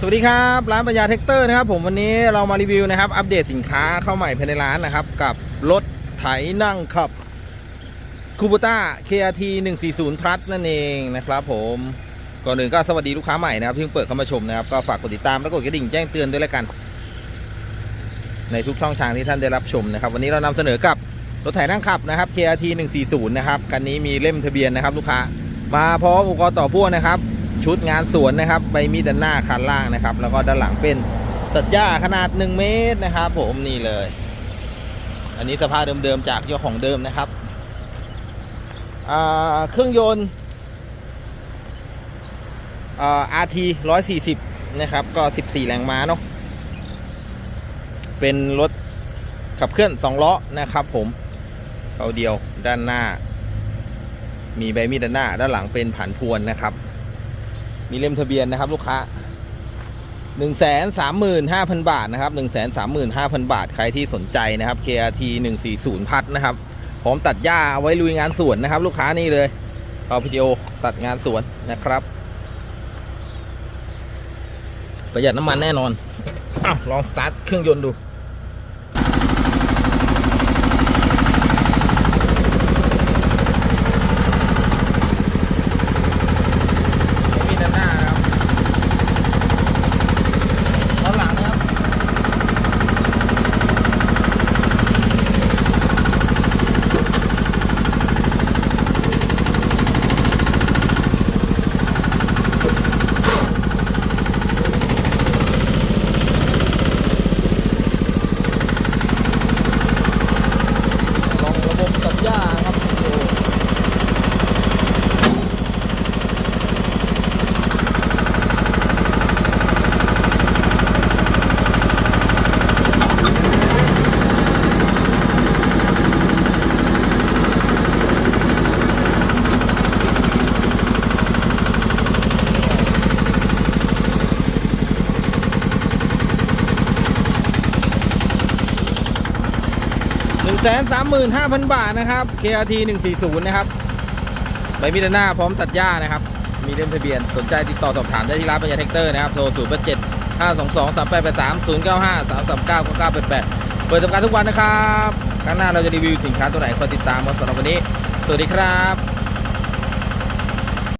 สวัสดีครับร้านปัญญาเทคเตอร์นะครับผมวันนี้เรามารีวิวนะครับ อัปเดตสินค้าเข้าใหม่ภายในร้านนะครับ กับรถไถนั่งขับคูบูต้า KRT 140 plus นั่นเองนะครับผมก่อนอื่นก็สวัสดีลูกค้าใหม่นะครับที่เพิ่งเปิดเข้ามาชมนะครับ ก็ฝากกดติดตามและกดกระดิ่งแจ้งเตือนด้วยแล้วกัน ในทุกช่องทางที่ท่านได้รับชมนะครับ วันนี้เรานำเสนอกับรถไถนั่งขับนะครับ KRT 140 นะครับคันนี้มีเล่มทะเบียนนะครับ ลูกค้ามาพร้อมอุปกรณ์ต่อพ่วงนะครับ ชุดงานสวนนะครับใบมีดด้านหน้าคันล่างนะครับ แล้วก็ด้านหลังเป็นตัดหญ้าขนาด 1 เมตรนะครับ ผมนี่เลย อันนี้สภาพเดิมๆจากเจ้าของเดิมนะครับเครื่องยนต์อ่า RT 140นะครับ ก็14แรงม้าเนาะเป็นรถขับเคลื่อน2ล้อนะครับ ผมเอาเดียวด้านหน้า มีใบมีดด้านหน้า ด้านหลังเป็นผันพวนนะครับ มีเล่มทะเบียนนะครับลูกค้า1 3 5 0 0 0 บาทนะครับ 1 3 5 0 0 0 บาท ใครที่สนใจนะครับ KRT 140 พัดนะครับ พร้อมตัดหญ้าเอาไว้ลุยงานสวนนะครับ ลูกค้านี่เลยเอาพีดีโอตัดงานสวนนะครับ ประหยัดน้ำมันแน่นอนอ้าลองสตาร์ทเครื่องยนต์ดู 1 3 5 0 0 0 บาทนะครับ KRT 140 นะครับ ใบมีดหน้าพร้อมตัดหญ้านะครับ มีเล่มทะเบียน สนใจติดต่อสอบถามได้ที่ร้านปัญญาแท็กเตอร์นะครับ โทร 0 7 5 2 2 3 8 8 3 0 9 5 3 3 9 9 9 8 8 เปิดทำการทุกวันนะครับ ครั้งหน้าเราจะรีวิวสินค้าตัวไหนคอยติดตามมาตบสำหรับวันนี้ สวัสดีครับ